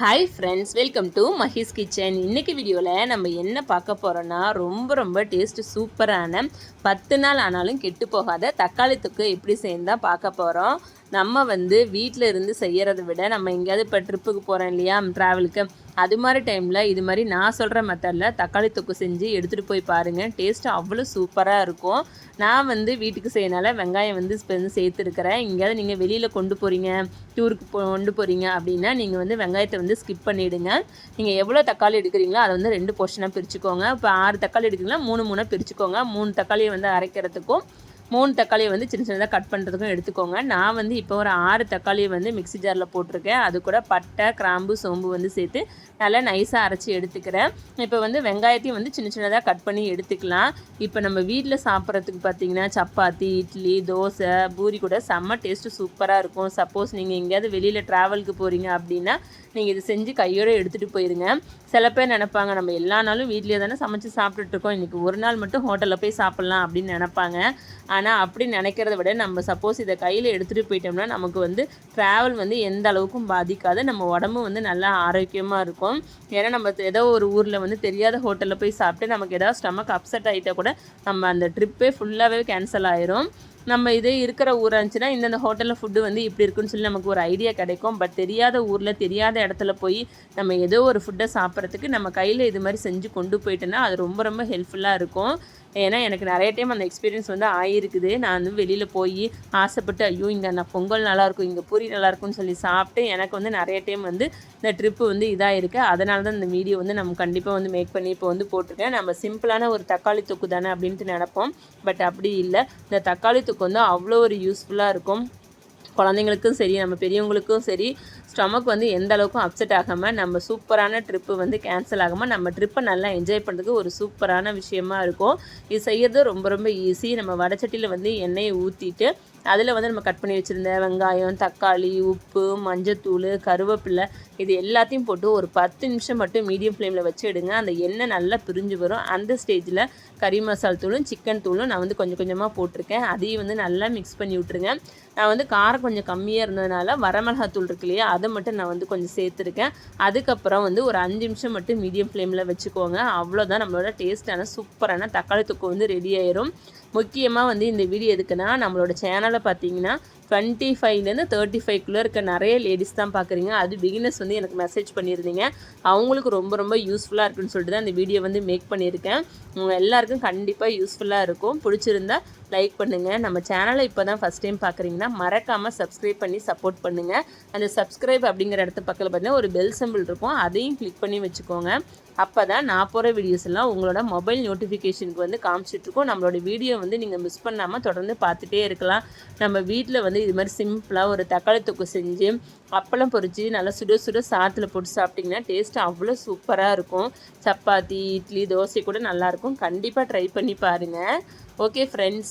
Hi friends welcome to Mahi's kitchen இன்றைக்கி வீடியோவில் நம்ம என்ன பார்க்க போகிறோன்னா ரொம்ப ரொம்ப டேஸ்ட் சூப்பரான பத்து நாள் ஆனாலும் கெட்டு போகாத தக்காளி தொக்கு எப்படி செய்யணும் தான் பார்க்க போகிறோம் நம்ம வந்து வீட்டில் இருந்து செய்கிறத விட நம்ம எங்கேயாவது இப்போ ட்ரிப்புக்கு போகிறோம் இல்லையா ட்ராவலுக்கு அது மாதிரி டைமில் இது மாதிரி நான் சொல்கிற மெத்தடில் தக்காளி தொக்கு செஞ்சு எடுத்துகிட்டு போய் பாருங்கள் டேஸ்ட்டு அவ்வளோ சூப்பராக இருக்கும். நான் வந்து வீட்டுக்கு செய்யனால வெங்காயம் வந்து இப்போ வந்து சேர்த்துருக்கிறேன். எங்கேயாவது நீங்கள் வெளியில் கொண்டு போகிறீங்க டூருக்கு போ கொண்டு போகிறீங்க அப்படின்னா நீங்கள் வந்து வெங்காயத்தை வந்து ஸ்கிப் பண்ணிவிடுங்க நீங்கள் எவ்வளோ தக்காளி எடுக்கிறீங்களோ அதை வந்து ரெண்டு போர்ஷனாக பிரிச்சுக்கோங்க. இப்போ ஆறு தக்காளி எடுக்கிறீங்களா மூணு மூணாக பிரிச்சுக்கோங்க. மூணு தக்காளியை வந்து அரைக்கிறதுக்கும் மூணு தக்காளியை வந்து சின்ன சின்னதாக கட் பண்ணுறதுக்கும் எடுத்துக்கோங்க. நான் வந்து இப்போ ஒரு ஆறு தக்காளியை வந்து மிக்ஸி ஜாரில் போட்டிருக்கேன். அது கூட பட்டை கிராம்பு சோம்பு வந்து சேர்த்து நல்லா நைஸாக அரைச்சி எடுத்துக்கிறேன். இப்போ வந்து வெங்காயத்தையும் வந்து சின்ன சின்னதாக கட் பண்ணி எடுத்துக்கலாம். இப்போ நம்ம வீட்டில் சாப்பிட்றதுக்கு பார்த்தீங்கன்னா சப்பாத்தி இட்லி தோசை பூரி கூட செம்ம டேஸ்ட்டு சூப்பராக இருக்கும். சப்போஸ் நீங்கள் எங்கேயாவது வெளியில் ட்ராவலுக்கு போகிறீங்க அப்படின்னா நீங்கள் இது செஞ்சு கையோடு எடுத்துகிட்டு போயிருங்க. சில பேர் நினைப்பாங்க நம்ம எல்லா நாளும் வீட்லேயே தானே சமைச்சு சாப்பிட்டுட்ருக்கோம் இன்றைக்கி ஒரு நாள் மட்டும் ஹோட்டலில் போய் சாப்பிட்லாம் அப்படின்னு நினப்பாங்க. ஆனால் அப்படி நினைக்கிறத விட நம்ம சப்போஸ் இதை கையில் எடுத்துகிட்டு போயிட்டோம்னா நமக்கு வந்து ட்ராவல் வந்து எந்த அளவுக்கும் பாதிக்காது. நம்ம உடம்பு வந்து நல்லா ஆரோக்கியமாக இருக்கும். ஏன்னா நம்ம ஏதோ ஒரு ஊரில் வந்து தெரியாத ஹோட்டலில் போய் சாப்பிட்டு நமக்கு ஏதாவது ஸ்டமக் அப்செட் ஆகிட்டால் கூட நம்ம அந்த ட்ரிப்பே ஃபுல்லாகவே கேன்சல் ஆயிரும். நம்ம இதே இருக்கிற ஊராக இருந்துச்சுன்னா இந்தந்த ஹோட்டலில் ஃபுட்டு வந்து இப்படி இருக்குன்னு சொல்லி நமக்கு ஒரு ஐடியா கிடைக்கும். பட் தெரியாத ஊரில் தெரியாத இடத்துல போய் நம்ம ஏதோ ஒரு ஃபுட்டை சாப்பிட்றதுக்கு நம்ம கையில் இது மாதிரி செஞ்சு கொண்டு போயிட்டோன்னா அது ரொம்ப ரொம்ப ஹெல்ப்ஃபுல்லாக இருக்கும். ஏன்னா எனக்கு நிறைய டைம் அந்த எக்ஸ்பீரியன்ஸ் வந்து ஆகிருக்குது நான் வந்து வெளியில் போய் ஆசைப்பட்டு ஐயோ இங்கே நான் பொங்கல் நல்லாயிருக்கும் இங்கே பூரி நல்லாயிருக்கும்னு சொல்லி சாப்பிட்டு எனக்கு வந்து நிறைய டைம் வந்து இந்த ட்ரிப்பு வந்து இதாக இருக்குது அதனால தான் இந்த வீடியோ வந்து நம்ம கண்டிப்பாக வந்து மேக் பண்ணி இப்போ வந்து போட்டிருக்கேன். நம்ம சிம்பிளான ஒரு தக்காளி தொக்கு தானே அப்படின்ட்டு நினப்போம். பட் அப்படி இல்லை. இந்த தக்காளி தொக்கு வந்து அவ்வளோ ஒரு யூஸ்ஃபுல்லாக இருக்கும். குழந்தைங்களுக்கும் சரி நம்ம பெரியவங்களுக்கும் சரி ஸ்டமக் வந்து எந்த அளவுக்கும் அப்செட் ஆகாமல் நம்ம சூப்பரான ட்ரிப்பு வந்து கேன்சல் ஆகாமல் நம்ம ட்ரிப்பை நல்லா என்ஜாய் பண்ணுறதுக்கு ஒரு சூப்பரான விஷயமா இருக்கும். இது செய்கிறது ரொம்ப ரொம்ப ஈஸி நம்ம வடச்சட்டியில் வந்து எண்ணெயை ஊற்றிட்டு அதில் வந்து நம்ம கட் பண்ணி வச்சுருந்த வெங்காயம் தக்காளி உப்பு மஞ்சத்தூள் கருவேப்பிலை இது எல்லாத்தையும் போட்டு ஒரு பத்து நிமிஷம் மட்டும் மீடியம் ஃப்ளேமில் வச்சு எடுங்க. அந்த எண்ணெய் நல்லா பிரிஞ்சு வரும். அந்த ஸ்டேஜில் கறி மசால் தூளும் சிக்கன் தூளும் நான் வந்து கொஞ்சம் கொஞ்சமாக போட்டிருக்கேன். அதையும் வந்து நல்லா மிக்ஸ் பண்ணி விட்ருங்க நான் வந்து காரம் கொஞ்சம் கம்மியாக இருந்ததுனால வரமிளகாத்தூள் இருக்கு இல்லையா அதை மட்டும் நான் வந்து கொஞ்சம் சேர்த்துருக்கேன். அதுக்கப்புறம் வந்து ஒரு அஞ்சு நிமிஷம் மட்டும் மீடியம் ஃப்ளேமில் வச்சுக்கோங்க. அவ்வளோதான் நம்மளோட டேஸ்ட்டான சூப்பரான தக்காளி தொக்கு வந்து ரெடி ஆயிரும். முக்கியமாக வந்து இந்த வீடியோ எதுக்குன்னா நம்மளோட சேனல் பார்த்தீங்கன்னா டுவெண்ட்டி ஃபைவ்லேருந்து தேர்ட்டி ஃபைவ்க்குள்ளே இருக்க நிறைய லேடிஸ் தான் பார்க்குறீங்க அது பிகினர்ஸ் வந்து எனக்கு மெசேஜ் பண்ணியிருந்தீங்க அவங்களுக்கு ரொம்ப ரொம்ப யூஸ்ஃபுல்லாக இருக்குன்னு சொல்லிட்டு தான் இந்த வீடியோ வந்து மேக் பண்ணியிருக்கேன். எல்லாருக்கும் கண்டிப்பாக யூஸ்ஃபுல்லாக இருக்கும். பிடிச்சிருந்தா லைக் பண்ணுங்கள் நம்ம சேனலை இப்போ தான் ஃபஸ்ட் டைம் பார்க்குறீங்கன்னா மறக்காமல் சப்ஸ்கிரைப் பண்ணி சப்போர்ட் பண்ணுங்கள் அந்த சப்ஸ்கிரைப் அப்படிங்கிற இடத்து பக்கத்தில் பார்த்தீங்கன்னா ஒரு பெல் சிம்பிள் இருக்கும். அதையும் கிளிக் பண்ணி வச்சுக்கோங்க. அப்போ தான் நான் போகிற வீடியோஸ் எல்லாம் உங்களோட மொபைல் நோட்டிஃபிகேஷனுக்கு வந்து காமிச்சிட்ருக்கோம் நம்மளோட வீடியோ வந்து நீங்கள் மிஸ் பண்ணாமல் தொடர்ந்து பார்த்துட்டே இருக்கலாம். நம்ம வீட்டில் வந்து இது மாதிரி சிம்பிளாக ஒரு தக்காளி தொக்கு செஞ்சு அப்பளம் பொறிச்சு நல்லா சுட சுட சாத்தில் போட்டு சாப்பிட்டிங்கன்னா டேஸ்ட்டு அவ்வளோ சூப்பராக இருக்கும். சப்பாத்தி இட்லி தோசை கூட நல்லாயிருக்கும் கண்டிப்பாக ட்ரை பண்ணி பாருங்கள் ஓகே ஃப்ரெண்ட்ஸ்